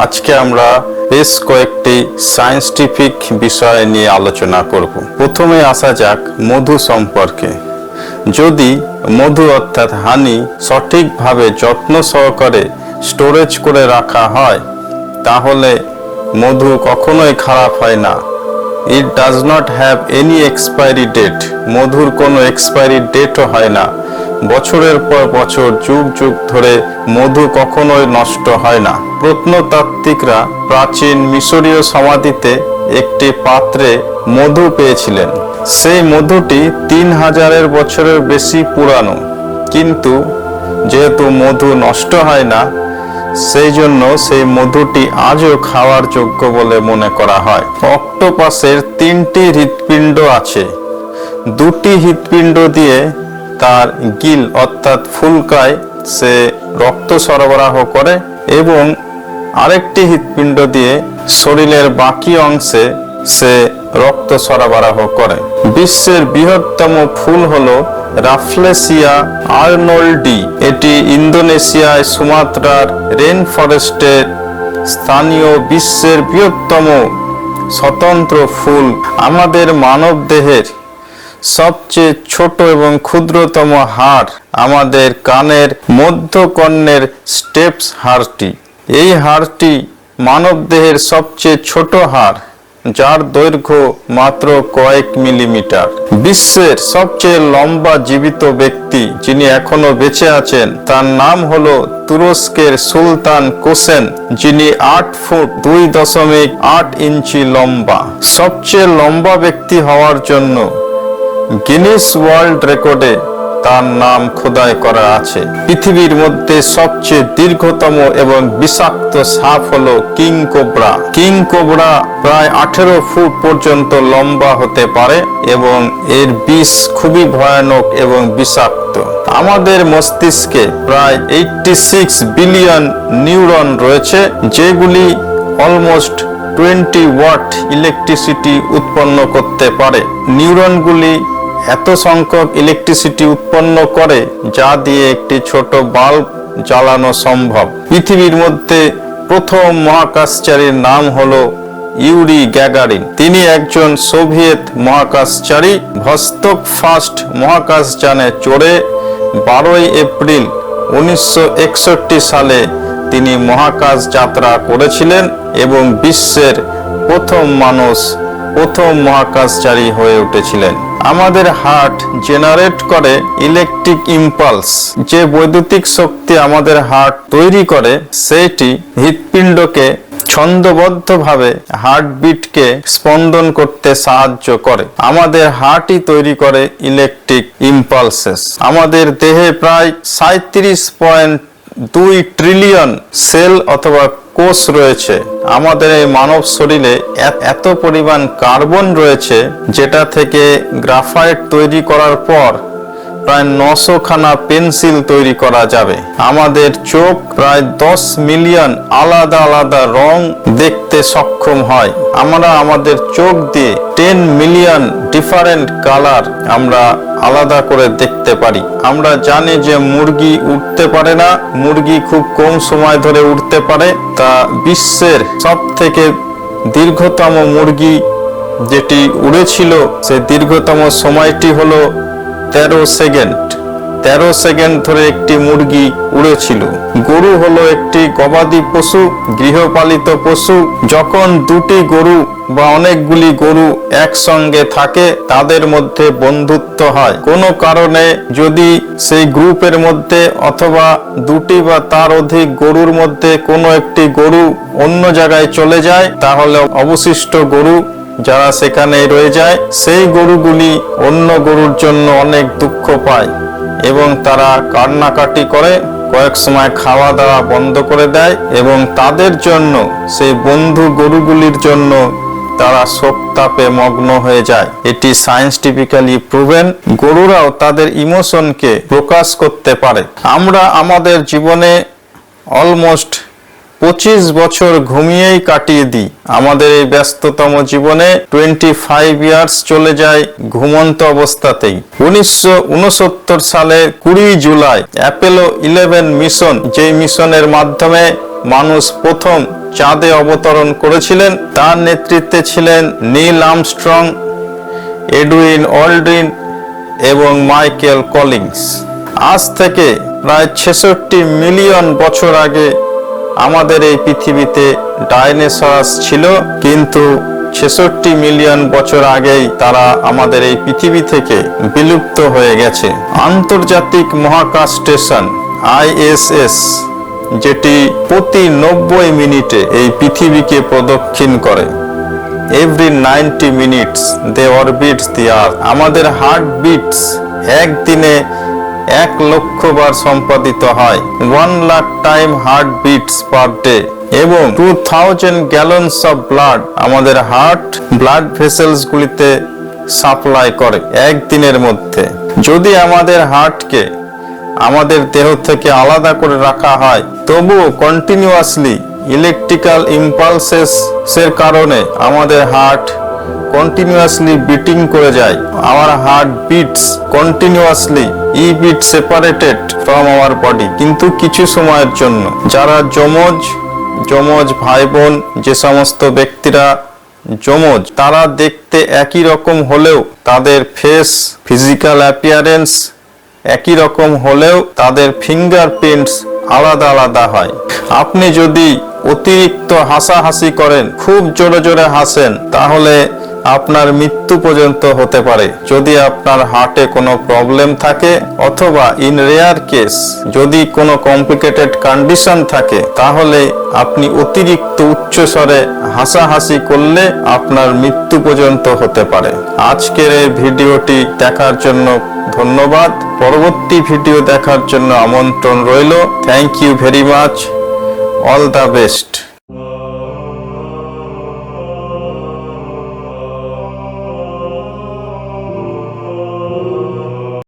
আজকে আমরা বেশ কয়েকটি সায়েন্টিফিক বিষয় নিয়ে আলোচনা করব। প্রথমে আসা যাক মধু সম্পর্কে। যদি মধু অর্থাৎ হানি সঠিকভাবে যত্ন সহকারে স্টোরেজ করে রাখা হয়, তাহলে মধু কখনোই খারাপ হয় না। It does not have any expiry date মধুর কোনো এক্সপায়ারি ডেটও হয় না। বছরের পর বছর, যুগ যুগ ধরে মধু কখনোই নষ্ট হয় না। প্রত্নতাত্ত্বিকরা প্রাচীন মিশরীয় সমাধিতে একটি পাত্রে মধু পেয়েছিলেন। সেই মধুটি তিন হাজারের বছরের বেশি পুরানো। কিন্তু যেহেতু মধু নষ্ট হয় না, সেই জন্য সেই মধুটি আজও খাওয়ার যোগ্য বলে মনে করা হয়। অক্টোপাসের তিনটি হৃৎপিণ্ড আছে। দুটি হৃৎপিণ্ড দিয়ে তার গিল অর্থাৎ ফুলকায় সে রক্ত সরবরাহ করে এবং আরেকটি হৃৎপিণ্ড দিয়ে শরীরের বাকি অংশে সে রক্ত সরবরাহ করে। বিশ্বের বৃহত্তম ফুল হল রাফলেসিয়া আর্নল্ডি। এটি ইন্দোনেশিয়ায় সুমাত্রার রেন ফরেস্টের স্থানীয় বিশ্বের বৃহত্তম স্বতন্ত্র ফুল। আমাদের মানব দেহের সবচেয়ে ছোট এবং ক্ষুদ্রতম হাড় আমাদের কানের মধ্যকর্ণের স্টেপস হাড়টি। এই হাড়টি মানবদেহের সবচেয়ে ছোট হাড়, যার দৈর্ঘ্য মাত্র কয়েক মিলিমিটার। বিশ্বের সবচেয়ে লম্বা জীবিত ব্যক্তি যিনি এখনও বেঁচে আছেন, তার নাম হলো তুরস্কের সুলতান কোসেন, যিনি আট ফুট দুই দশমিক আট ইঞ্চি লম্বা। সবচেয়ে লম্বা ব্যক্তি হওয়ার জন্য গিনিস ওয়ার্ল্ড রেকর্ডে তার নাম খোদাই করা আছে। পৃথিবীর মধ্যে সবচেয়ে দীর্ঘতম এবং বিষাক্ত সাপ হল কিং কোবরা। কিং কোবরা প্রায় আঠেরো ফুট পর্যন্ত লম্বা হতে পারে এবং এর বিষ খুবই ভয়ানক এবং বিষাক্ত। আমাদের মস্তিষ্কে প্রায় এইটটি সিক্স বিলিয়ন নিউরন রয়েছে, যেগুলি অলমোস্ট টোয়েন্টি ওয়াট ইলেকট্রিসিটি উৎপন্ন করতে পারে। নিউরনগুলি এত সংখ্যক ইলেকট্রিসিটি উৎপন্ন করে যা দিয়ে একটি ছোট বাল্ব জ্বালানো সম্ভব। পৃথিবীর মধ্যে প্রথম মহাকাশচারীর নাম হলো ইউরি গ্যাগারিন। তিনি একজন সোভিয়েত মহাকাশচারী। ভস্তক ফার্স্ট মহাকাশযানে চড়ে বারোই এপ্রিল উনিশশো একষট্টি সালে তিনি মহাকাশ যাত্রা করেছিলেন এবং বিশ্বের প্রথম মানুষ প্রথম মহাকাশচারী হয়ে উঠেছিলেন। আমাদের হার্ট জেনারেট করে ইলেকট্রিক ইম্পালস। যে বৈদ্যুতিক শক্তি আমাদের হার্ট তৈরি করে সেটি হৃৎপিণ্ডকে ছন্দবদ্ধভাবে হার্টবিটকে স্পন্দন করতে সাহায্য করে। আমাদের হার্টই তৈরি করে ইলেকট্রিক ইম্পালসেস। আমাদের দেহে প্রায় সাঁত্রিশ পয়েন্ট দুই ট্রিলিয়ন সেল অথবা কোষ রয়েছে। আমাদের এই মানব শরীরে এত পরিমাণ কার্বন রয়েছে, যেটা থেকে গ্রাফাইট তৈরি করার পর প্রায় নশো খানা পেন্সিল তৈরি করা যাবে। আমাদের চোখ প্রায় দশ মিলিয়ন আলাদা আলাদা রং দেখতে সক্ষম হয়। আমরা আমাদের চোখ দিয়ে টেন মিলিয়ন ডিফারেন্ট কালার আমরা আলাদা করে দেখতে পারি। আমরা জানি যে মুরগি উঠতে পারে না, মুরগি খুব কম সময় ধরে উঠতে পারে। তা বিশ্বের সব থেকে দীর্ঘতম মুরগি যেটি উড়েছিল, সে দীর্ঘতম সময়টি হলো তেরো সেকেন্ড। তেরো সেকেন্ড ধরে একটি মুরগি উড়েছিল। গরু হলো একটি গবাদি পশু, গৃহপালিত পশু। যখন দুটি গরু বা অনেকগুলি গরু একসঙ্গে থাকে, তাদের মধ্যে বন্ধুত্ব হয়। কোনো কারণে যদি সেই গ্রুপের মধ্যে অথবা দুটি বা তার অধিক গরুর মধ্যে কোনো একটি গরু অন্য জায়গায় চলে যায়, তাহলে অবশিষ্ট গরু যারা সেখানে রয়ে যায়, সেই গরুগুলি অন্য গরুর জন্য অনেক দুঃখ পায় এবং তারা কান্নাকাটি করে, কয়েক সময় খাওয়া দাওয়া বন্ধ করে দেয় এবং তাদের জন্য, সেই বন্ধু গরুগুলির জন্য তারা শোক তাপে মগ্ন হয়ে যায়। এটি সায়েন্সটিফিক্যালি প্রুভেন, গরুরাও তাদের ইমোশনকে প্রকাশ করতে পারে। আমরা আমাদের জীবনে অলমোস্ট পঁচিশ বছর ঘুমিয়েই কাটিয়ে দিই। আমাদের এই ব্যস্ততম জীবনে টোয়েন্টি ফাইভ ইয়ার্স চলে যায় ঘুমন্ত অবস্থাতেই। উনিশশো উনসত্তর সালে কুড়ি জুলাই অ্যাপেলো ইলেভেন মিশন যেই মিশনের মাধ্যমে মানুষ প্রথম চাঁদে অবতরণ করেছিলেন, তার নেতৃত্বে ছিলেন নীল আমস্ট্রং, এডুইন অলড্রিন এবং মাইকেল কলিংস। আজ থেকে প্রায় ছেষট্টি মিলিয়ন বছর আগে আমাদের এই পৃথিবীতে ডাইনোসরাস ছিল, কিন্তু ছেষট্টি মিলিয়ন বছর আগেই তারা আমাদের এই পৃথিবী থেকে বিলুপ্ত হয়ে গেছে। আন্তর্জাতিক মহাকাশ স্টেশন, আইএসএস, যেটি প্রতি নব্বই মিনিটে এই পৃথিবীকে প্রদক্ষিণ করে। Every ninety minutes they orbits the earth. আমাদের হার্ট বিটস একদিনে এক লক্ষ বার সম্পাদিত হয়। One lakh time heart beats per day এবং two thousand gallons of blood আমাদের হার্ট ব্লাড ভেসেলস গুলিতে সাপ্লাই করে একদিনের মধ্যে। যদি আমাদের হার্টকে আমাদের দেহ থেকে আলাদা করে রাখা হয়, তবুও কন্টিনিউয়াসলি ইলেকট্রিক্যাল ইম্পালসেস এর কারণে আমাদের হার্ট কন্টিনিউয়াসলি বিটিং করে যায়। Our heart beats continuously E beat separated from our body কিন্তু কিছু সময়ের জন্য যারা যমজ যমজ ভাই বোন যে সমস্ত ব্যক্তিরা যমজ, তারা দেখতে একই রকম হলেও তাদের ফেস ফিজিক্যাল অ্যাপিয়ারেন্স একই রকম হলেও তাদের ফিঙ্গারপ্রিন্টস আলাদা আলাদা হয়। আপনি যদি অতিরিক্ত হাসাহাসি করেন, খুব জোরে জোরে হাসেন, তাহলে আপনার মৃত্যু পর্যন্ত হতে পারে। যদি আপনার হার্টে কোনো প্রবলেম থাকে অথবা ইন রেয়ার কেস যদি কোনো কমপ্লিকেটেড কন্ডিশন থাকে, তাহলে আপনি অতিরিক্ত উচ্চ স্বরে হাসাহাসি করলে আপনার মৃত্যু পর্যন্ত হতে পারে। আজকের এই ভিডিওটি দেখার জন্য ধন্যবাদ। পরবর্তী ভিডিও দেখার জন্য আমন্ত্রণ রইল। Thank you very much all the best